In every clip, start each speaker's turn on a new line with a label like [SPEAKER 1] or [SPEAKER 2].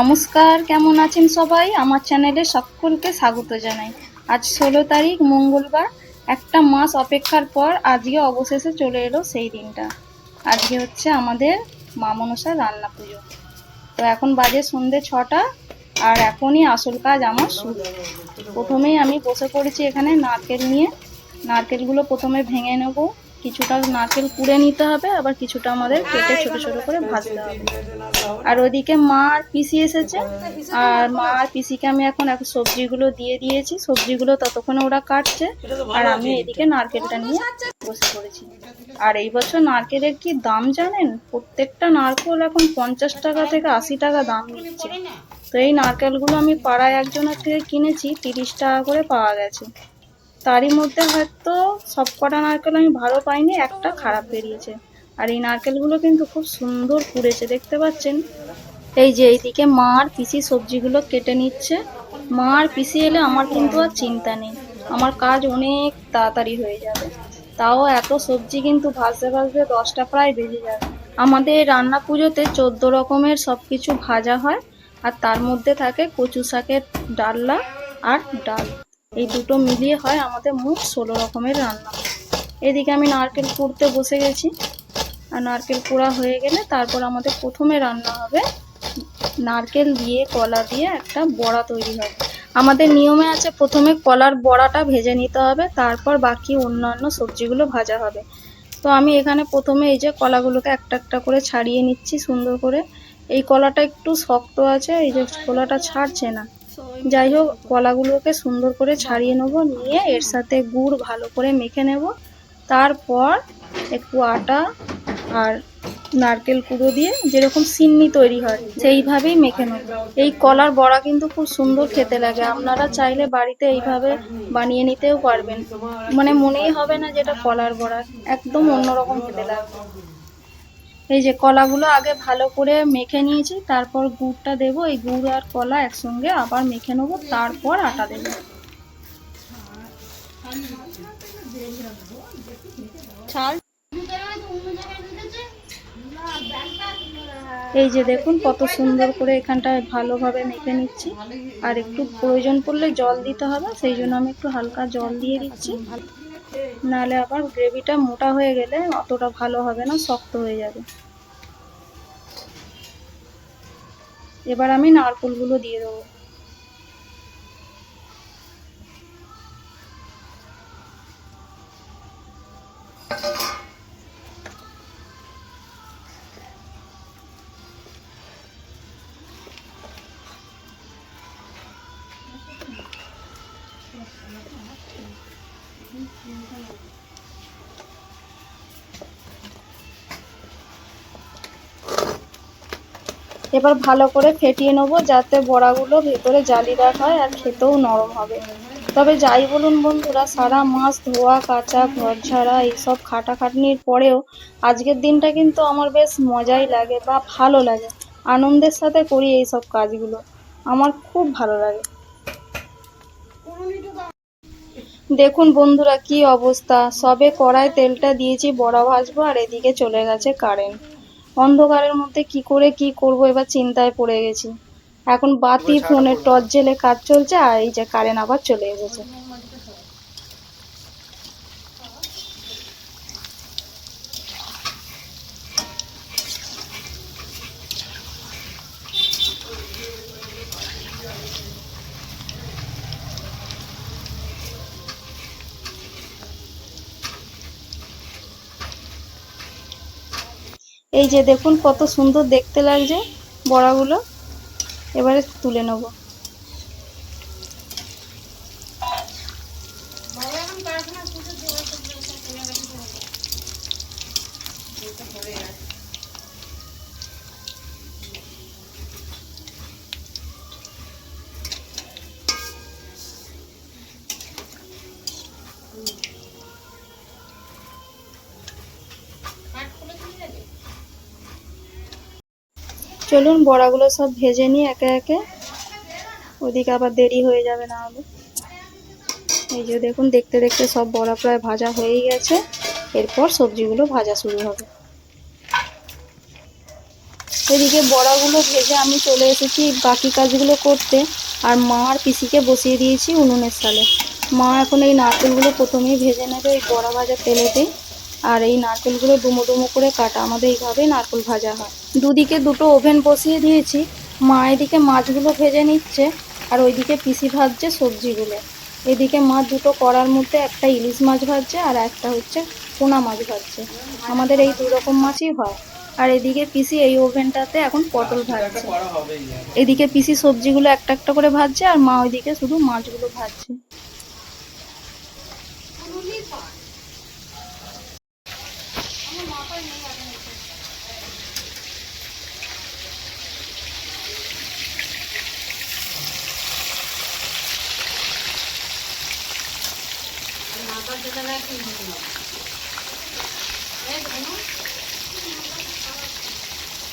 [SPEAKER 1] নমস্কার, কেমন আছেন সবাই? আমার চ্যানেলে সকলকে স্বাগত জানাই। আজ ষোলো তারিখ, মঙ্গলবার। একটা মাস অপেক্ষার পর আজকে অবশেষে চলে এলো সেই দিনটা। আজকে হচ্ছে আমাদের মা মনসার রান্না পুজো। তো এখন বাজে সন্ধে ছটা, আর এখনই আসল কাজ আমার শুরু। প্রথমেই আমি বসে পড়েছি এখানে নারকেল নিয়ে। নারকেলগুলো প্রথমে ভেঙে নেব। কিছুটা নারকেল কুড়ে নিতে হবে, আবার কিছুটা আমাদের কেটে ছোট ছোট করে ভাজতে হবে। আর ওদিকে মা আর পিসি এসেছে। আর মা আর পিসিকে আমি এখন এখন সবজিগুলো দিয়ে দিয়েছি। সবজিগুলো ততক্ষণে ওরা কাটছে। আর আমি এদিকে নারকেলটা নিয়ে বসে পড়েছি। আর এই বছর নারকেলের কি দাম জানেন? প্রত্যেকটা নারকেল এখন পঞ্চাশ টাকা থেকে আশি টাকা দাম নিচ্ছে। তো এই নারকেলগুলো আমি পাড়ায় একজনের থেকে কিনেছি, তিরিশ টাকা করে পাওয়া গেছে। তারই মধ্যে হয়তো সব কটা নারকেল আমি ভালো পাইনি, একটা খারাপ বেরিয়েছে। আর এই নারকেলগুলো কিন্তু খুব সুন্দর পুড়েছে, দেখতে পাচ্ছেন? এই যে এইদিকে মা আর পিসি সবজিগুলো কেটে নিচ্ছে। মা আর পিসি এলে আমার কিন্তু আর চিন্তা নেই। আমার কাজ অনেক তাড়াতাড়ি হয়ে যাবে। তাও এত সবজি কিন্তু ভাজতে ভাজতে দশটা প্রায় বেজে যাবে। আমাদের রান্না পুজোতে চোদ্দ রকমের সব কিছু ভাজা হয়, আর তার মধ্যে থাকে কচু শাকের ডালনা আর ডাল। এই দুটো মিলিয়ে হয় আমাদের মোট ষোলো রকমের রান্না। এদিকে আমি নারকেল কুড়তে বসে গেছি। আর নারকেল কুড়া হয়ে গেলে তারপর আমাদের প্রথমে রান্না হবে নারকেল দিয়ে, কলা দিয়ে একটা বড়া তৈরি হবে। আমাদের নিয়মে আছে প্রথমে কলার বড়াটা ভেজে নিতে হবে, তারপর বাকি অন্যান্য সবজিগুলো ভাজা হবে। তো আমি এখানে প্রথমে এই যে কলাগুলোকে একটা একটা করে ছাড়িয়ে নিচ্ছি সুন্দর করে। এই কলাটা একটু শক্ত আছে, এই যে কলাটা ছাড়ছে না। যাই হোক, কলাগুলোকে সুন্দর করে ছাড়িয়ে নেব, নিয়ে এর সাথে গুড় ভালো করে মেখে নেব। তারপর একটু আটা আর নারকেল কুড়ো দিয়ে যেরকম সিন্নি তৈরি হয়, সেইভাবেই মেখে নেব। এই কলার বড়া কিন্তু খুব সুন্দর খেতে লাগে, আপনারা চাইলে বাড়িতে এইভাবে বানিয়ে নিতেও পারবেন। মানে মনেই হবে না যেটা কলার বড়া, একদম অন্যরকম খেতে লাগবে এই যে কলাগুলো আগে ভালো করে মেখে নিয়েছি তারপর গুড়টা দেবো। এই গুড় আর কলা একসঙ্গে আবার মেখে নেব তারপর আটা দেবো। এই যে দেখুন কত সুন্দর করে এখানটায় ভালোভাবে মেখে নিচ্ছি। আর একটু প্রয়োজন পড়লে জল দিতে হবে সেই জন্য আমি একটু হালকা জল দিয়ে দিচ্ছি। নাহলে আবার গ্রেভিটা মোটা হয়ে গেলে অতটা ভালো হবে না, শক্ত হয়ে যাবে। এবার আমি নারকলগুলো দিয়ে দেবো। এবার ভালো করে ফেটিয়ে নেব যাতে বড়াগুলো ভেতরে জালিদার হয় আর খেতেও নরম হবে। তবে যাই বলুন বন্ধুরা, সারা মাস ধোয়া, কাচা, ঘর ঝাড়া এইসব খাটাখাটনির পরেও আজকের দিনটা কিন্তু আমার বেশ মজাই লাগে বা ভালো লাগে। আনন্দের সাথে করি এইসব কাজগুলো। আমার খুব ভালো লাগে। দেখুন বন্ধুরা কি অবস্থা। সবে কড়াই তেলটা দিয়েছি, বড়া ভাজবো আর এদিকে চলে গেছে কারেন্ট অন্ধকারের মধ্যে কি করে কি করব এবার চিন্তায় পড়ে গেছি। এখন বাতি ফোনের টর্চ জেলে কাজ চলছে আর এই যে কারেন্ট আবার চলে এসেছে। এই যে দেখুন কত সুন্দর দেখতে লাগছে বড়াগুলো। এবারে তুলে নেব। চলুন বড়াগুলো সব ভেজে নিই একে একে। ওদিকে আবার দেরি হয়ে যাবে না হলে এই যে দেখুন, দেখতে দেখতে সব বড়া প্রায় ভাজা হয়েই গেছে। এরপর সবজিগুলো ভাজা শুরু হবে। এদিকে বড়াগুলো ভেজে আমি চলে এসেছি বাকি কাজগুলো করতে। আর মা আর পিসিকে বসিয়ে দিয়েছি উনুনের সালে মা এখন এই নারকেলগুলো প্রথমেই ভেজে নেবে ওই বড়া ভাজা তেলেতে আর এই নারকেলগুলো ডুমো ডুমো করে কাটা। আমাদের এইভাবেই নারকেল ভাজা হয়। দুদিকে দুটো ওভেন বসিয়ে দিয়েছি। মা এদিকে মাছগুলো ভেজে নিচ্ছে আর ওইদিকে পিসি ভাজছে সবজিগুলো। এদিকে মা দুটো কড়ার মধ্যে একটা ইলিশ মাছ ভাজছে আর একটা হচ্ছে পোনা মাছ ভাজছে। আমাদের এই দু রকম মাছই হয়। আর এদিকে পিসি এই ওভেনটাতে এখন পটল ভাজছে। এদিকে পিসি সবজিগুলো একটা একটা করে ভাজছে আর মা ওইদিকে শুধু মাছগুলো ভাজছে।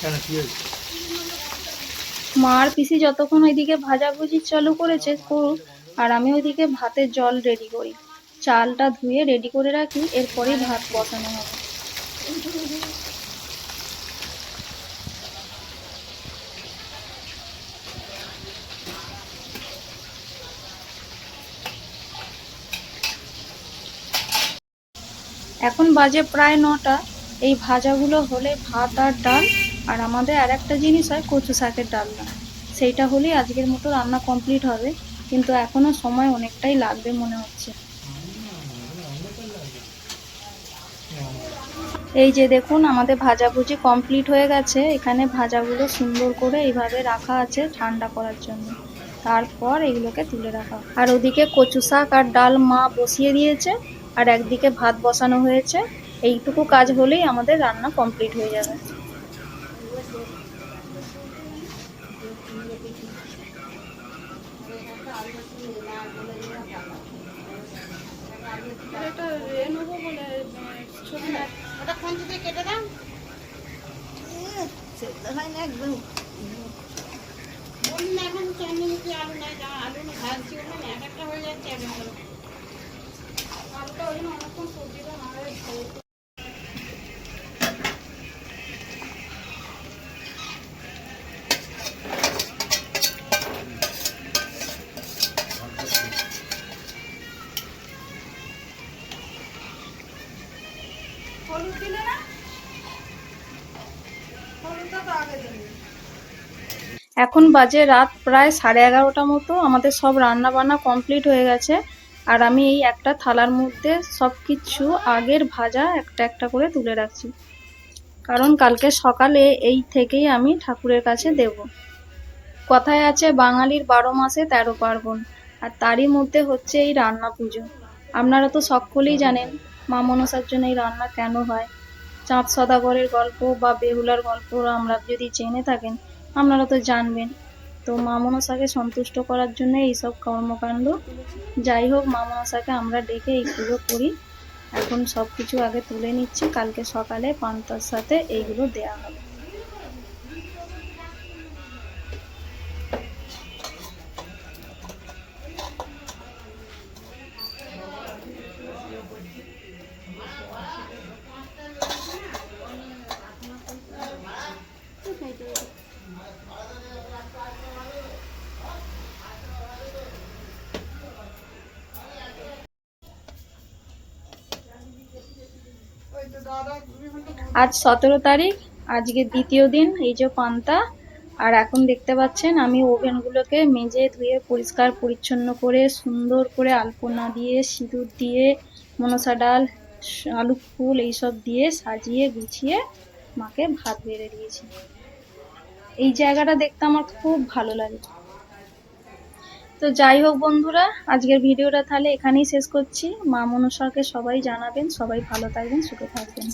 [SPEAKER 2] কেন কি হয়েছে?
[SPEAKER 1] মা পিসি যতক্ষণ ওইদিকে ভাজাভুজি চালু করেছে করুক, আর আমি ওইদিকে ভাতের জল রেডি করি। চালটা ধুয়ে রেডি করে রাখি, এরপরেই ভাত বসানো হবে। এখন বাজে প্রায় নটা। এই ভাজাগুলো হলে ভাত আর ডাল আর আমাদের আর একটা জিনিস হয় কচু শাকের ডালনা। সেইটা হলেই আজকের মতো রান্না কমপ্লিট হবে, কিন্তু এখনও সময় অনেকটাই লাগবে মনে হচ্ছে। এই যে দেখুন, আমাদের ভাজাভুজি কমপ্লিট হয়ে গেছে। এখানে ভাজাগুলো সুন্দর করে এইভাবে রাখা আছে ঠান্ডা করার জন্য। তারপর এগুলোকে তুলে রাখা। আর ওদিকে কচু শাক আর ডাল মা বসিয়ে দিয়েছে, আর একদিকে ভাত বসানো হয়েছে। এইটুকু কাজ হলেই আমাদের রান্না কমপ্লিট হয়ে যাবে
[SPEAKER 3] ওটা খন্তি দিয়ে কেটে দাও বলুন এখন চাউমিন কি আলু নাই আলু ভাজছি ওগুলো এক একটা হয়ে যাচ্ছে এক একটা।
[SPEAKER 1] আলুটা ওই জন্য অনেকক্ষণ সবজিটা না হয়ে হলুদ দিলে না? এখন বাজে রাত প্রায় সাড়ে এগারোটা মতো, আমাদের সব রান্না বান্না কমপ্লিট হয়ে গেছে। আর আমি এই একটা থালার মধ্যে সব কিছু আগের ভাজা একটা একটা করে তুলে রাখছি। কারণ কালকে সকালে এই থেকেই আমি ঠাকুরের কাছে দেব। কথায় আছে, বাঙালির বারো মাসে তেরো পার্বণ, আর তারই মধ্যে হচ্ছে এই রান্না পুজো। আপনারা তো সকলেই জানেন, মা মনসার জন্য এই রান্না কেন হয়? চাঁদ সদাগরের গল্প বা বেহুলার গল্প আমরা যদি জেনে থাকেন, আপনারা তো জানবেন। তো মামনসাকে সন্তুষ্ট করার জন্য এইসব কর্মকাণ্ড। যাই হোক মামনসাকে আমরা ডেকে এই পুজো করি। এখন সব কিছু আগে তুলে নিচ্ছি। কালকে সকালে পান্তার সাথে এইগুলো দেয়া হবে। আজ সতেরো তারিখ, আজকে দ্বিতীয় দিন, এই যে পান্তা। আর এখন দেখতে পাচ্ছেন, আমি ওভেনগুলোকে মেজে ধুয়ে পরিষ্কার পরিচ্ছন্ন করে, সুন্দর করে আলপনা দিয়ে, সিঁদুর দিয়ে, মনসা ডাল, আলু ফুল এইসব দিয়ে সাজিয়ে, গুছিয়ে মাকে ভাত বেড়ে দিয়েছি। এই জায়গাটা দেখতে আমার খুব ভালো লাগে। তো যাই হোক বন্ধুরা, আজকের ভিডিওটা তাহলে এখানেই শেষ করছি। মা মনসাকে সবাই জানাবেন, সবাই ভালো থাকবেন, সুখে থাকবেন।